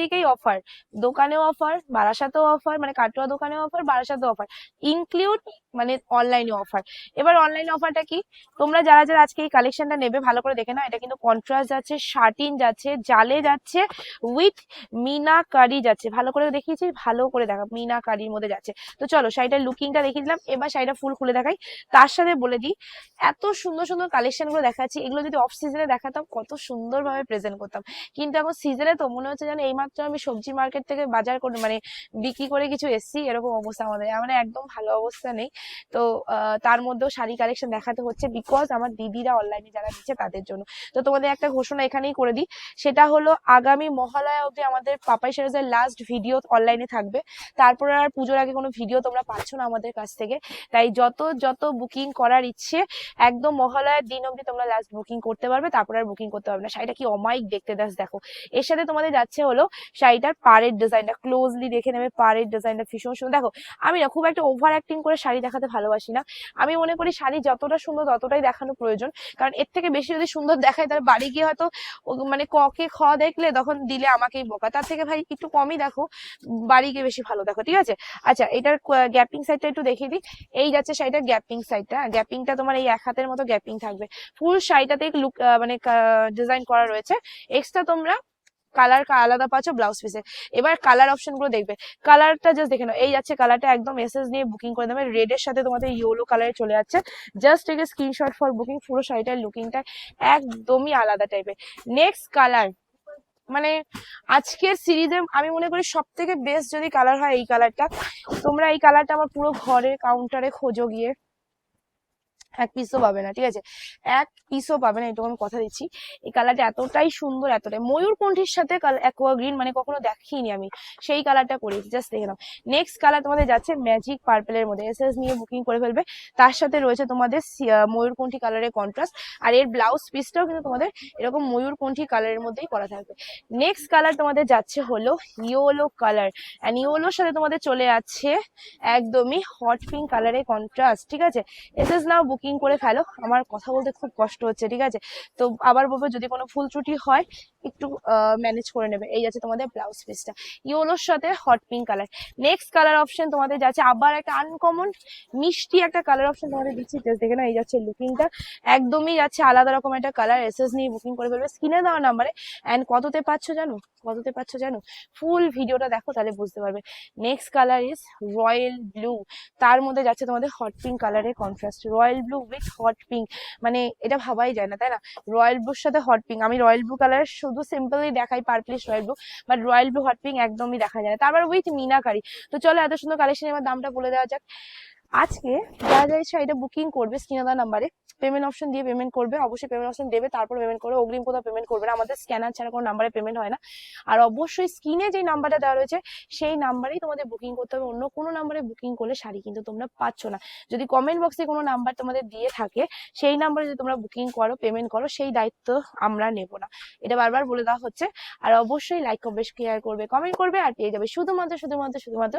দিকেই অফার দোকানেও offer বারাসাতেও offer মানে কাটোয়া দোকানেও অফার বারাসাতেও অফার ইনক্লুড মানে অনলাইনে অফার এবার অনলাইন অফারটা কি? তোমরা যারা যারা আজকে এই কালেকশনটা নেবে, ভালো করে দেখে না এটা কিন্তু কন্ট্রাস্ট যাচ্ছে শার্টিন যাচ্ছে, জালে যাচ্ছে উইথ মিনা কারি যাচ্ছে। ভালো করে দেখিয়েছি, ভালো করে দেখা মিনা কারির মধ্যে যাচ্ছে। তো চলো শাড়িটার লুকিংটা দেখিয়ে দিলাম, এবার শাড়িটা ফুল খুলে দেখাই। তার সাথে বলে দিই, এত সুন্দর সুন্দর কালেকশনগুলো দেখাচ্ছি, এগুলো যদি অফ সিজনে দেখাতাম, কত সুন্দরভাবে প্রেজেন্ট করতাম। কিন্তু এখন সিজনে তো মনে হচ্ছে যেন এইমাত্র আমি সবজি মার্কেট থেকে বাজার করে মানে বিক্রি করে কিছু এসছি, এরকম অবস্থা আমাদের। মানে একদম ভালো অবস্থা নেই। তো তার মধ্যেও শাড়ি কালেকশন দেখাতে হচ্ছে বিকজ আমার দিদিরা অনলাইনে যারা দিচ্ছে তাদের জন্য। তো তোমাদের একটা ঘোষণা এখানেই করে দিই। সেটা হলো, আগামী মহালয়া অবধি আমাদের পাপাই সিরিজের লাস্ট ভিডিও অনলাইনে থাকবে। তারপরে আর পুজোর আগে কোনো ভিডিও তোমরা পাচ্ছ না আমাদের কাছ থেকে। তাই যত যত বুকিং করার ইচ্ছে, একদম মহালয়ার দিন অবধি তোমরা লাস্ট বুকিং করতে পারবে। তারপর আর বুকিং করতে পারবে না। শাড়িটা কি অমায়িক দেখতে দাস দেখো। এর সাথে তোমাদের যাচ্ছে হলো শাড়িটার পাড়ের ডিজাইনটা ক্লোজলি দেখে নেবে পাড়ের ডিজাইনটা ভীষণ সুন্দর। দেখো, আমি না, খুব একটা ওভার অ্যাক্টিং করে শাড়ি দেখাতে ভালোবাসি না। আমি মনে করি শাড়ি যতটা সুন্দর ততটাই দেখানো প্রয়োজন। কারণ এর থেকে বেশি যদি সুন্দর দেখায়, তাহলে বাড়ি গিয়ে হয়তো মানে ককে খ দেখলে তখন দিলে আমাকেই বোকা। তার থেকে ভাই একটু কমই দেখো, বাড়ি গিয়ে বেশি ভালো দেখো, ঠিক আছে? আচ্ছা এটার গ্যাপিং সাইডটা একটু দেখিয়ে দিই। এই যাচ্ছে শাড়িটার গ্যাপিং সাইডটা গ্যাপিংটা তোমার এই এক হাতের মতো গ্যাপিং থাকবে। ফুল শাড়িটাতে লুক মানে ডিজাইন করা রয়েছে। এক্সট্রা তোমরা কালার আলাদা পাচ্ছ ব্লাউজ পিসে এবার কালার অপশনগুলো দেখবে। কালারটা জাস্ট দেখে নাও। এই যাচ্ছে কালারটা একদম এসএস নিয়ে বুকিং করে দেবে। রেড এর সাথে তোমাদের ইয়েলো কালারে চলে যাচ্ছে। Just take screenshot for booking পুরো শাড়িটার লুকিংটা একদমই আলাদা টাইপের নেক্সট কালার মানে আজকের সিরিজে আমি মনে করি সব থেকে বেস্ট যদি কালার হয় এই কালারটা তোমরা এই কালারটা আমার পুরো ঘরে কাউন্টারে খোঁজো গিয়ে। এক পিসও পাবে না, ঠিক আছে? এক পিসও পাবে না এটুকু আমি কথা দিচ্ছি। এই কালারটা এতটাই সুন্দর, এতটাই। ময়ূরকণ্ঠীর সাথে অ্যাকোয়া গ্রিন মানে কখনো দেখিনি আমি। সেই কালারটা করেছি জাস্ট দেখে নাও। নেক্সট কালার তোমাদের যাচ্ছে ম্যাজিক পার্পেলের মধ্যে। এস এস নিয়ে বুকিং করে ফেলবে। তার সাথে রয়েছে তোমাদের ময়ূরকণ্ঠী কালারের কন্ট্রাস্ট আর এর ব্লাউজ পিসটাও কিন্তু তোমাদের এরকম ময়ূরকণ্ঠী কালারের মধ্যেই করা থাকবে। নেক্সট কালার তোমাদের যাচ্ছে হলো ইয়োলো কালার অ্যান্ড ইয়োলোর সাথে তোমাদের চলে যাচ্ছে একদমই হট পিঙ্ক কালারের কন্ট্রাস্ট ঠিক আছে? এস এস নাও বুকিং করে ফেলো। আমার কথা বলতে খুব কষ্ট হচ্ছে, ঠিক আছে? তো আবার বলব, যদি কোনো ফুল ত্রুটি হয় একটু ম্যানেজ করে নেবে। এই যাচ্ছে তোমাদের ব্লাউজ পিসটা ইয়েলোর সাথে hot pink colour next colour option তোমাদের যাচ্ছে আবার একটা আনকমন মিষ্টি একটা কালার অপশন তোমাদের দিচ্ছি। জাস্ট দেখে না এই যাচ্ছে লুকিংটা একদমই যাচ্ছে আলাদা রকম একটা কালার এসএস নিয়ে বুকিং করে ফেলবে। স্ক্রিনে দেওয়া নাম্বারে অ্যান্ড কততে পাচ্ছ জানো? কততে পাচ্ছ জানো? ফুল ভিডিওটা দেখো, তাহলে বুঝতে পারবে। Next colour is royal blue তার মধ্যে যাচ্ছে তোমাদের হট পিঙ্ক কালারের contrast royal blue with hot pink মানে এটা ভাবাই যায় না, তাই না? রয়্যাল ব্লুর সাথে হট পিঙ্ক আমি রয়্যাল ব্লু কালার শুধু সিম্পলি দেখাই purplish royal blue but royal blue hot pink একদমই দেখা যায় না। তারপর উইথ মিনাকারি। তো চলো এত সুন্দর কালেকশন এবার দামটা বলে দেওয়া যাক। আজকে যারা যারা শাড়িটা বুকিং করবে স্ক্রিনে নাম্বারে পেমেন্ট অপশন দিয়ে পেমেন্ট করবে, অবশ্যই পেমেন্ট অপশন দেবে, তারপর পেমেন্ট করবে, অগ্রিম কোথাও পেমেন্ট করবে না, আমাদের স্ক্যানার ছাড়া কোনো নাম্বারে পেমেন্ট হয় না। আর অবশ্যই স্ক্রিনে যে নাম্বারটা দেওয়া রয়েছে, সেই নাম্বারেই তোমাদের বুকিং করতে হবে, অন্য কোনো নাম্বারে বুকিং করলে শাড়ি কিন্তু তোমরা পাচ্ছ না। যদি কমেন্ট বক্সে কোনো নাম্বার তোমাদের দিয়ে থাকে, সেই নাম্বারে যদি তোমরা বুকিং করো পেমেন্ট করো, সেই দায়িত্ব আমরা নেব না। এটা বারবার বলে দেওয়া হচ্ছে। আর অবশ্যই লাইক করবে শেয়ার করবে কমেন্ট করবে, আর পেয়ে যাবে শুধুমাত্র শুধুমাত্র শুধুমাত্র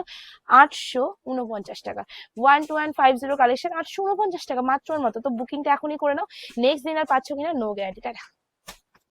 আটশো উনপঞ্চাশ টাকা। One two one five zero collection আটশো উনপঞ্চাশ টাকা, মাত্র মতো। তো বুকিংটা এখনই করে নাও। নেক্সট দিন আর পাচ্ছ কিনা? No guarantee tata.